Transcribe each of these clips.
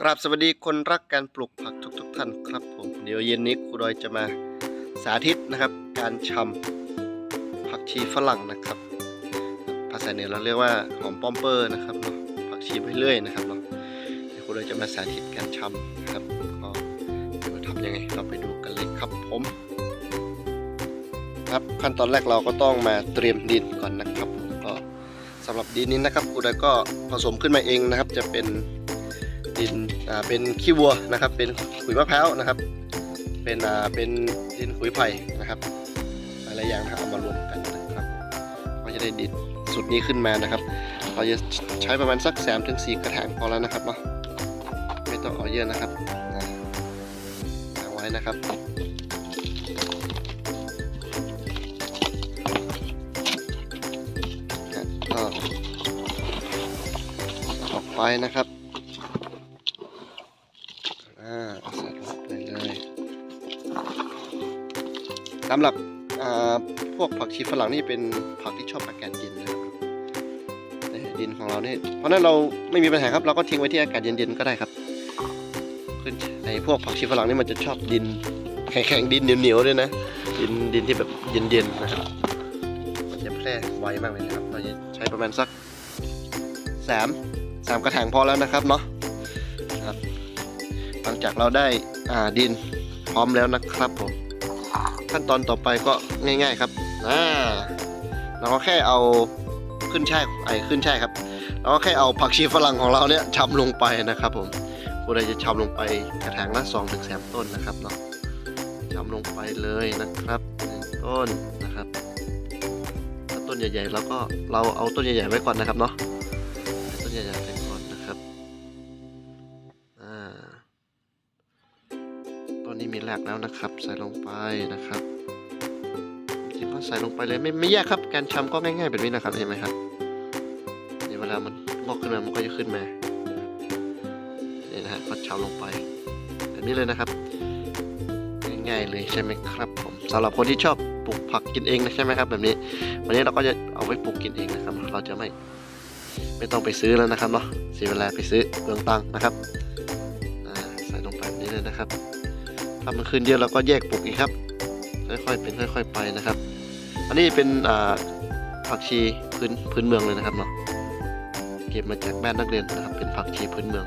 กราบสวัสดีคนรักการปลูกผักทุกๆทท่านครับผม เดี๋ยวเย็นนี้ครูดอยจะมาสาธิตนะครับ การชำผักชีฝรั่งนะครับ ภาษาเหนือเราเรียกว่าหอมป้อมเปอร์นะครับเนาะผักชีไปเรื่อยนะครับเนาะครูดอยจะมาสาธิตการชำนะครับก็เดี๋ยวทำยังไงเราไปดูกันเลยครับผมครับขั้นตอนแรกเราก็ต้องมาเตรียมดินก่อนนะครับผมก็สำหรับดินนี้นะครับครูดอยก็ผสมขึ้นมาเองนะครับจะเป็น ดินอ่าเป็นขี้วัวนะครับ เป็นขุยมะพร้าวนะครับ เป็นอ่าเป็นดินขุยไผ่นะครับหลายๆอย่างนะครับเอามารวมกันนะครับก็จะได้ดินสุดนี้ขึ้นมานะครับ เราจะใช้ประมาณสักแสมถึงสี่กระถางพอแล้วนะครับเนาะไม่ต้องเอาเยอะนะครับวางไว้นะครับก็ออกไปนะครับ อ่าใส่ลงไปเลยสำหรับพวกผักชีฝรั่งนี่เป็นผักที่ชอบอากาศเย็นนะครับแต่ดินของเราเนี่ยเพราะนั้นเราไม่มีปัญหาครับเราก็ทิ้งไว้ที่อากาศเย็นๆก็ได้ครับขึ้นในพวกผักชีฝรั่งนี่มันจะชอบดินแข็งๆดินเหนียวๆด้วยนะดินดินที่แบบเย็นๆนะครับมันจะแพร่ไวมากเลยนะครับเราจะใช้ประมาณสักสามสามกระถางพอแล้วนะครับเนาะ หลังจากเราได้อ่าดินพร้อมแล้วนะครับผม ขั้นตอนต่อไปก็ง่ายๆครับอ่าเราก็แค่เอาขึ้นช่ายไอ้ขึ้นช่ายครับเราก็แค่เอาผักชีฝรั่งของเราเนี่ยชำลงไปนะครับผมผู้ใดจะชำลงไปกระถางละสองถึงสามต้นนะครับเนาะชำลงไปเลยนะครับหนึ่งต้นนะครับถ้าต้นใหญ่ๆเราก็เราเอาต้นใหญ่ๆไว้ก่อนนะครับเนาะต้นใหญ่ๆไปก่อน นี้มีแรกแล้วนะครับ ใส่ลงไปนะครับจริงก็ใส่ลงไปเลยไม่ไม่ยากครับ การชำก็ง่ายๆแบบนี้นะครับเห็นไหมครับเดี๋ยวเวลามันงอกขึ้นมามันก็จะขึ้นมานี่นะฮะก็ชำลงไปแบบนี้เลยนะครับ ง่ายๆเลยใช่ไหมครับผมสำหรับคนที่ชอบปลูกผักกินเองนะใช่ไหมครับ แบบนี้ วันนี้เราก็จะเอาไว้ปลูกกินเองนะครับ เราจะไม่ไม่ต้องไปซื้อแล้วนะครับเนาะเสียเวลาไปซื้อเปลืองตังค์นะครับใส่ลงไปแบบนี้เลยนะครับ ถ้ามันขึ้นเยอะเราก็แยกปลูกอีกครับ ค่อยๆเป็นค่อย ๆ ไปนะครับ อันนี้เป็นผักชีพื้นพื้นเมืองเลยนะครับเนาะเก็บมาจากบ้านนักเรียนนะครับ เป็นผักชีพื้นเมือง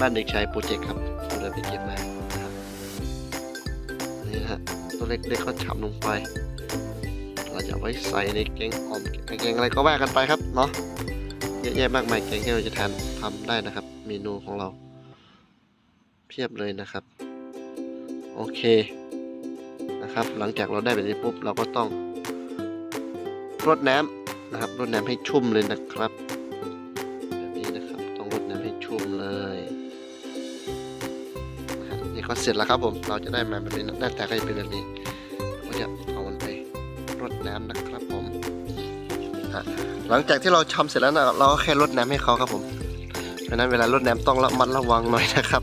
บ้านเด็กชายโปรเจกต์ครับเราเลยไปเก็บมานะครับนี่ฮะตัวเล็กๆก็ฉ่ำลงไป เราจะไว้ใส่ในแกงอ่อมแกงอะไรก็ว่ากันไปครับเนาะเยอะแยะมากมายแกงที่เราจะทานทำได้นะครับ เมนูของเรา เพียบเลยนะครับ โอเคนะครับ หลังจากเราได้แบบนี้ปุ๊บเราก็ต้องรดน้ำนะครับรดน้ำให้ชุ่มเลยนะครับ แบบนี้นะครับต้องรดน้ำให้ชุ่มเลยนี่ก็เสร็จแล้วครับผมเราจะได้มาแบบนี้หน้าตาก็จะเป็นแบบนี้ก็จะเอามันไปรดน้ำนะครับผมหลังจากที่เราชำเสร็จแล้วนะเราก็แค่รดน้ำให้เขาครับผมเพราะฉะนั้นเวลารดน้ำต้องระมัดระวังหน่อยนะครับ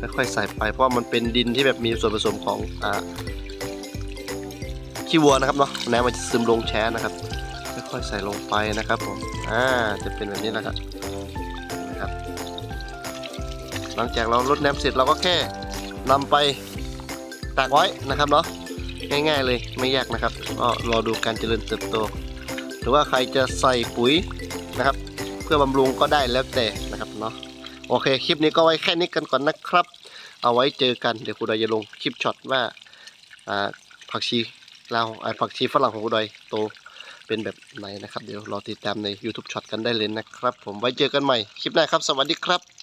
ค่อยๆใส่ไป เพราะมันเป็นดินที่แบบมีส่วนผสมของอ่าขี้วัวนะครับเนาะน้ำมันจะซึมลงแช่นะครับ ค่อยๆใส่ลงไปนะครับผมอ่าจะเป็นแบบนี้นะครับนะครับ หลังจากเรารดน้ำเสร็จเราก็แค่นำไปตากไว้นะครับเนาะง่ายๆเลยไม่ยากนะครับก็รอดูการเจริญเติบโต หรือว่าใครจะใส่ปุ๋ยนะครับ เพื่อบำรุงก็ได้แล้วแต่นะครับเนาะ โอเค คลิปนี้ก็ไว้แค่นี้กันก่อนนะครับ เอาไว้เจอกัน เดี๋ยวคุณดอยจะลงคลิปช็อตว่าผักชีเราผักชีฝรั่งของคุณดอยโตเป็นแบบไหนนะครับ เดี๋ยวรอติดตามใน YouTube ช็อตกันได้เลยนะครับ ผมไว้เจอกันใหม่คลิปหน้าครับ สวัสดีครับ